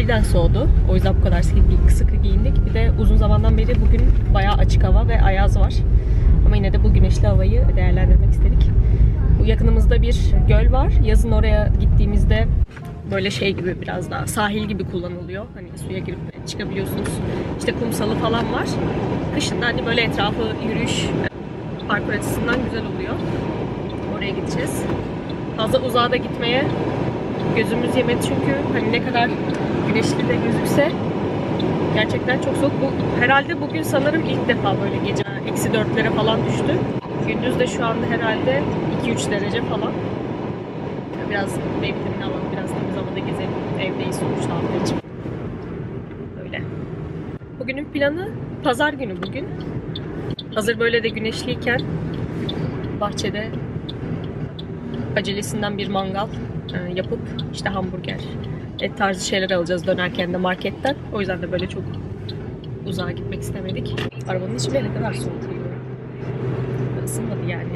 Birden soğudu. O yüzden bu kadar sıkı, sıkı giyindik. Bir de uzun zamandan beri bugün bayağı açık hava ve ayaz var. Ama yine de bu güneşli havayı değerlendirmek istedik. Bu yakınımızda bir göl var. Yazın oraya gittiğimizde böyle şey gibi biraz daha sahil gibi kullanılıyor. Hani suya girip çıkabiliyorsunuz. İşte kumsalı falan var. Kışın da hani böyle etrafı yürüyüş parkur açısından güzel oluyor. Oraya gideceğiz. Fazla uzağa da gitmeye gözümüz yemedi çünkü hani ne kadar güneşli de gözükse gerçekten çok soğuk. Bu, herhalde bugün sanırım ilk defa böyle gece eksi dörtlere falan düştü. Gündüz de şu anda herhalde 2-3 derece falan. Biraz vitamini alalım, biraz temiz havada gezelim. Evdeyiz sonuçta hafta için. Öyle. Bugünün planı pazar günü bugün. Hazır böyle de güneşliyken bahçede acelesinden bir mangal e, yapıp işte hamburger, et tarzı şeyler alacağız dönerken de marketten. O yüzden de böyle çok uzağa gitmek istemedik. Arabanın içi bile ne kadar soğuk. Isınmadı yani.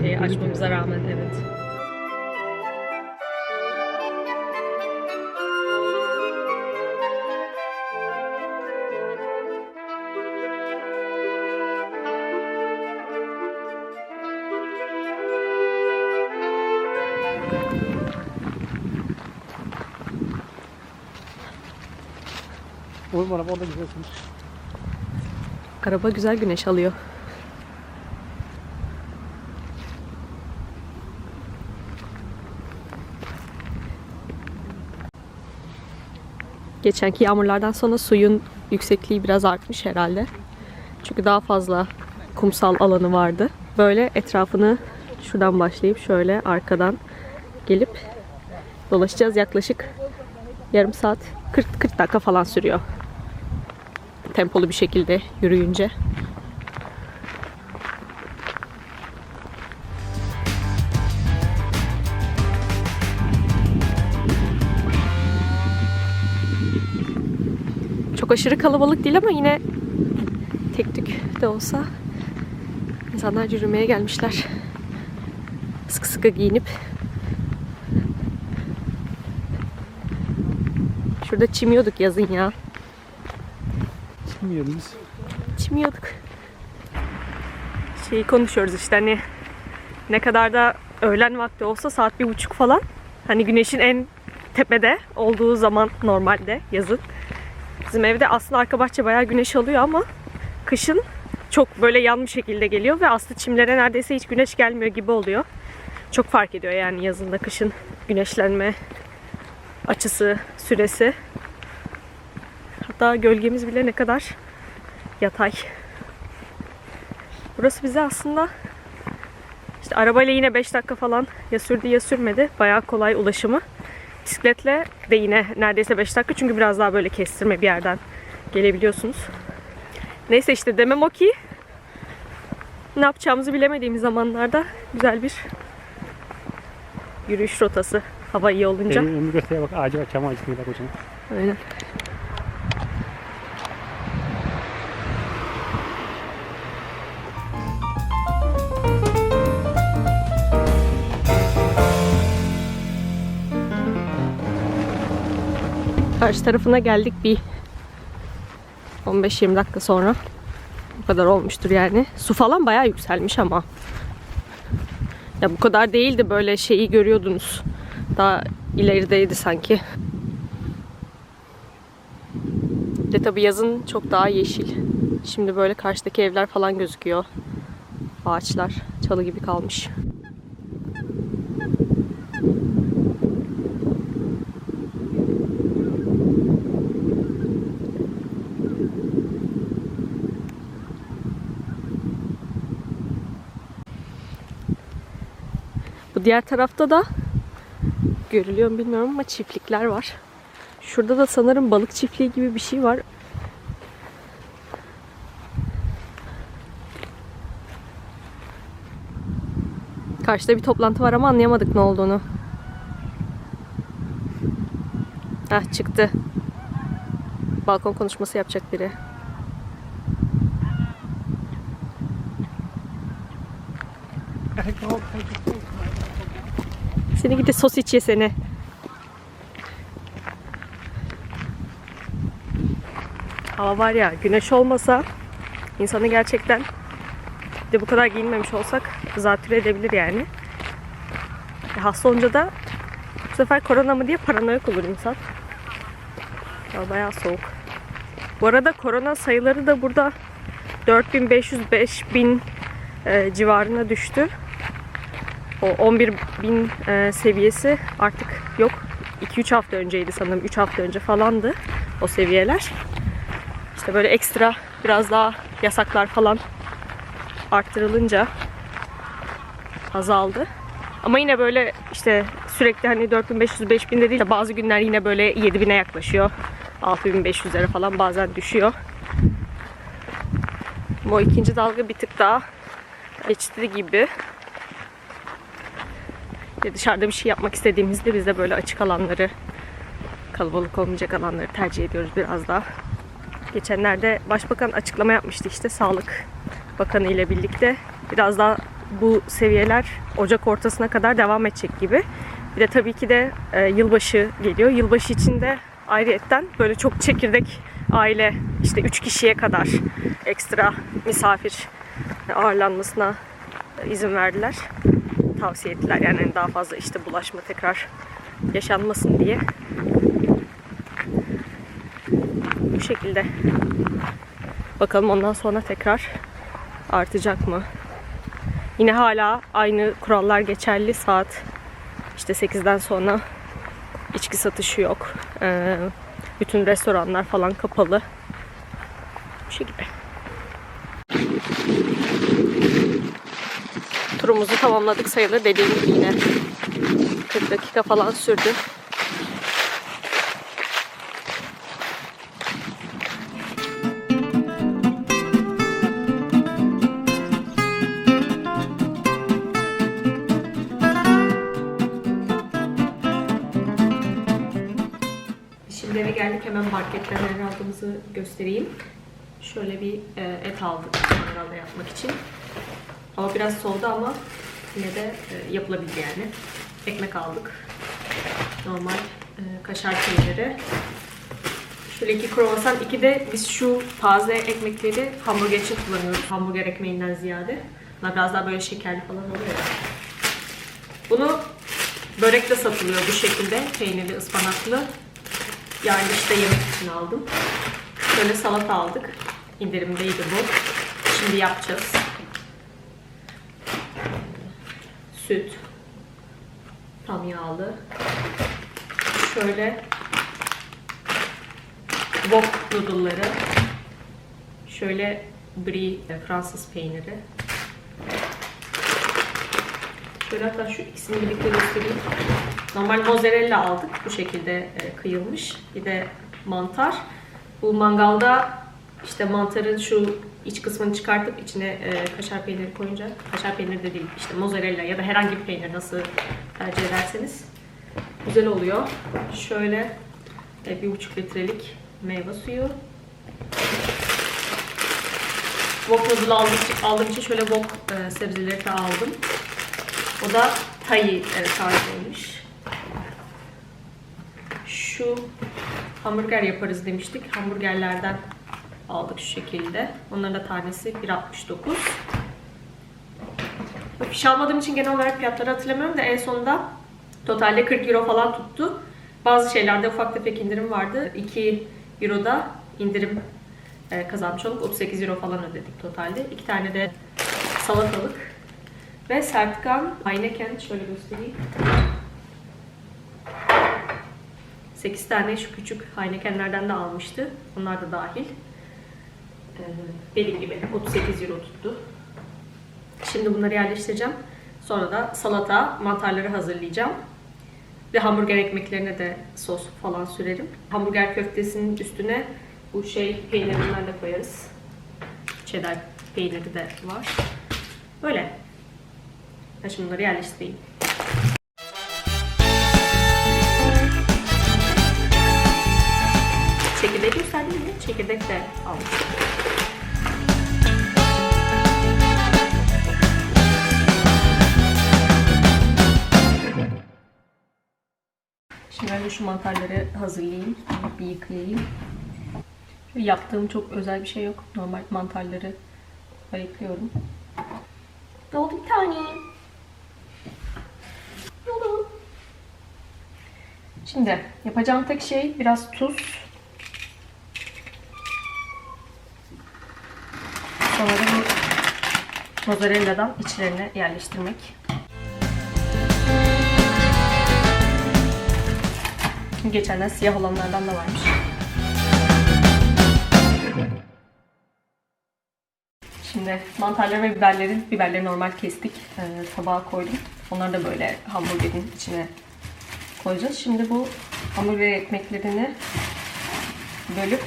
Şeyi açmamıza rağmen evet. Oğlum araba orada güzelsin. Araba güzel güneş alıyor. Geçenki yağmurlardan sonra suyun yüksekliği biraz artmış herhalde. Çünkü daha fazla kumsal alanı vardı. Böyle etrafını şuradan başlayıp şöyle arkadan gelip dolaşacağız. Yaklaşık yarım saat 40 40 dakika falan sürüyor tempolu bir şekilde yürüyünce. Çok aşırı kalabalık değil ama yine tek tük de olsa insanlar yürümeye gelmişler. Sıkı sıkı giyinip Şurada çimiyorduk yazın ya. Bilmiyoruz. içmiyorduk. Şeyi konuşuyoruz işte hani ne kadar da öğlen vakti olsa saat bir buçuk falan hani güneşin en tepede olduğu zaman normalde yazın. Bizim evde aslında arka bahçe bayağı güneş alıyor ama kışın çok böyle yan bir şekilde geliyor ve aslında çimlere neredeyse hiç güneş gelmiyor gibi oluyor. Çok fark ediyor yani yazında kışın güneşlenme açısı, süresi. Hatta gölgemiz bile ne kadar yatay. Burası bize aslında işte arabayla yine 5 dakika falan ya sürdü ya sürmedi. Bayağı kolay ulaşımı. Bisikletle de yine neredeyse 5 dakika çünkü biraz daha böyle kestirme bir yerden gelebiliyorsunuz. Neyse işte demem o ki ne yapacağımızı bilemediğimiz zamanlarda güzel bir yürüyüş rotası hava iyi olunca. Benim önümü göstere bak ağacı var çam ağacı bak hocam. Aynen. Karşı tarafına geldik bir 15-20 dakika sonra. Bu kadar olmuştur yani. Su falan bayağı yükselmiş ama. Ya bu kadar değildi böyle şeyi görüyordunuz. Daha ilerideydi sanki. De tabii yazın çok daha yeşil. Şimdi böyle karşıdaki evler falan gözüküyor. Ağaçlar çalı gibi kalmış. Bu diğer tarafta da görülüyor mu bilmiyorum ama çiftlikler var. Şurada da sanırım balık çiftliği gibi bir şey var. Karşıda bir toplantı var ama anlayamadık ne olduğunu. Heh çıktı. Balkon konuşması yapacak biri. Seni gidi sos iç ye seni. Hava var ya güneş olmasa insanı gerçekten de bu kadar giyinmemiş olsak zatürre edebilir yani. E, hasta olunca da bu sefer korona mı diye paranoyak olur insan. Ya bayağı soğuk. Bu arada korona sayıları da burada 4500-5000 e, civarına düştü. O 11 bin e, seviyesi artık yok. 2-3 hafta önceydi sanırım. 3 hafta önce falandı o seviyeler. İşte böyle ekstra biraz daha yasaklar falan arttırılınca azaldı. Ama yine böyle işte sürekli hani 4500-5000 de değil de bazı günler yine böyle 7000'e yaklaşıyor. 6500'lere falan bazen düşüyor. Ama o ikinci dalga bir tık daha geçti gibi. Ve dışarıda bir şey yapmak istediğimizde biz de böyle açık alanları, kalabalık olmayacak alanları tercih ediyoruz biraz daha. Geçenlerde Başbakan açıklama yapmıştı işte Sağlık Bakanı ile birlikte. Biraz daha bu seviyeler Ocak ortasına kadar devam edecek gibi. Bir de tabii ki de e, yılbaşı geliyor. Yılbaşı için de ayrıyetten böyle çok çekirdek aile işte 3 kişiye kadar ekstra misafir ağırlanmasına izin verdiler. Tavsiye ettiler yani daha fazla işte bulaşma tekrar yaşanmasın diye. Bu şekilde. Bakalım ondan sonra tekrar artacak mı? Yine hala aynı kurallar geçerli. Saat işte 8'den sonra içki satışı yok. Ee, bütün restoranlar falan kapalı. Bu şekilde. Turumuzu tamamladık sayılır. Dediğim gibi yine 40 dakika falan sürdü. Şimdi eve geldik hemen marketten neler aldığımızı göstereyim. Şöyle bir e, et aldık mangalda yapmak için. Hava biraz soğudu ama yine de e, yapılabildi yani. Ekmek aldık. Normal e, kaşar peyniri. Şöyle iki kruvasan. iki de biz şu taze ekmekleri hamburger için kullanıyoruz. Hamburger ekmeğinden ziyade. Bunlar biraz daha böyle şekerli falan oluyor ya. Bunu börekte satılıyor bu şekilde. Peynirli, ıspanaklı. Yani işte yemek için aldım. Böyle salata aldık. İndirimdeydi bu. Şimdi yapacağız. Süt. Tam yağlı. Şöyle wok noodle'ları. Şöyle brie e, Fransız peyniri. Şöyle hatta şu ikisini birlikte göstereyim. Normal mozzarella aldık. Bu şekilde e, kıyılmış. Bir de mantar. Bu mangalda işte mantarın şu iç kısmını çıkartıp içine e, kaşar peyniri koyunca, kaşar peyniri de değil işte mozzarella ya da herhangi bir peynir nasıl tercih ederseniz güzel oluyor. Şöyle e, bir buçuk litrelik meyve suyu. Wok noodle aldığım için, aldığım için şöyle wok e, sebzeleri de aldım. O da tayi e, tarzıymış. Şu hamburger yaparız demiştik. Hamburgerlerden aldık şu şekilde. Onların da tanesi 1.69. Fiş almadığım için genel olarak fiyatları hatırlamıyorum da en sonunda totalde 40 euro falan tuttu. Bazı şeylerde ufak tefek indirim vardı. 2 euroda indirim e, kazanmış olduk. 38 euro falan ödedik totalde. İki tane de salatalık ve Sertkan Heineken şöyle göstereyim. 8 tane şu küçük Heineken'lerden de almıştı. Onlar da dahil. Ee, dediğim gibi 38 euro tuttu. Şimdi bunları yerleştireceğim. Sonra da salata, mantarları hazırlayacağım. Ve hamburger ekmeklerine de sos falan sürerim. Hamburger köftesinin üstüne bu şey peynirinden de koyarız. Cheddar peyniri de var. Böyle. Ben şimdi bunları yerleştireyim. Çekirdek de almıştım. Şimdi de şu mantarları hazırlayayım. Bir yıkayayım. Yaptığım çok özel bir şey yok. Normal mantarları ayıklıyorum. Ne oldu bir tane? Ne oldu? Şimdi yapacağım tek şey biraz tuz. Sonra da bu mozzarella'dan içlerine yerleştirmek. Geçenler siyah olanlardan da varmış. Şimdi mantarları ve biberleri, biberleri normal kestik. Ee, tabağa koydum. Onları da böyle hamburgerin içine koyacağız. Şimdi bu hamburger ekmeklerini bölüp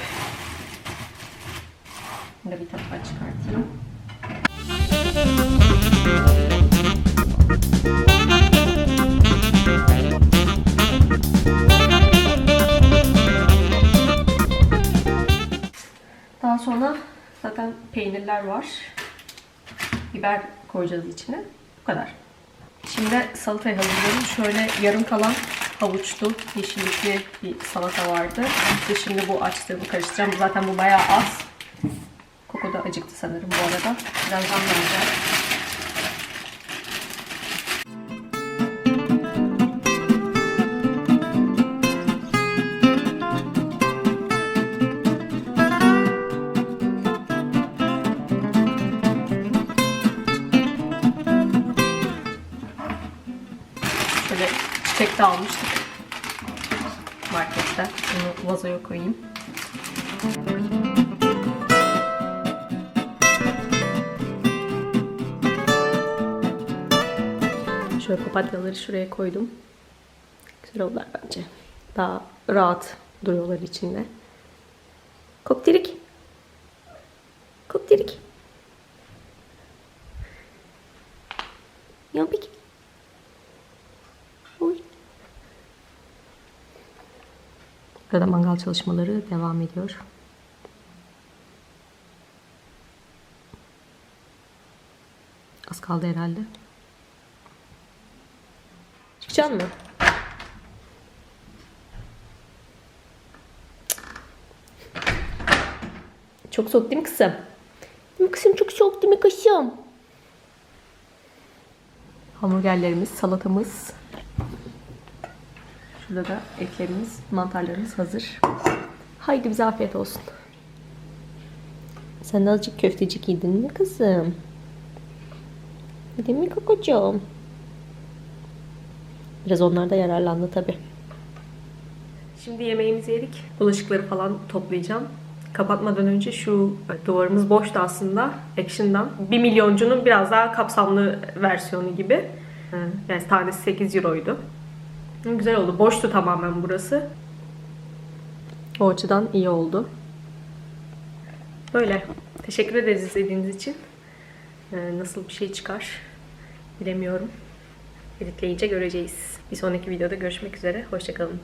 Bunu bir tarafa çıkartayım. Daha sonra zaten peynirler var. Biber koyacağız içine. Bu kadar. Şimdi salatayı hazırlıyorum. Şöyle yarım kalan havuçlu, yeşillikli bir salata vardı. İşte şimdi bu açtığımı karıştıracağım. Zaten bu bayağı az. Koko da acıktı sanırım bu arada. Birazdan vereceğim. Şöyle çiçek de almıştık marketten. Bunu vazoya koyayım. Şöyle papatyaları şuraya koydum. Güzel oldular bence. Daha rahat duruyorlar içinde. Koktirik. Koktirik. Yampik. Oy. Burada mangal çalışmaları devam ediyor. Az kaldı herhalde. Çıkacaksın mı? Çok soğuk değil mi kızım? Değil mi kızım? Çok soğuk değil mi kızım? Hamburgerlerimiz, salatamız. Şurada da etlerimiz, mantarlarımız hazır. Haydi bize afiyet olsun. Sen de azıcık köftecik yedin mi kızım? Değil mi kokocuğum? Biraz onlar da yararlandı tabi. Şimdi yemeğimizi yedik. Bulaşıkları falan toplayacağım. Kapatmadan önce şu duvarımız boştu aslında. Action'dan. 1 milyoncunun biraz daha kapsamlı versiyonu gibi. Yani tanesi 8 euroydu. Güzel oldu. Boştu tamamen burası. O açıdan iyi oldu. Böyle. Teşekkür ederiz izlediğiniz için. Ee, Nasıl bir şey çıkar bilemiyorum. Editleyince göreceğiz. Bir sonraki videoda görüşmek üzere. Hoşçakalın.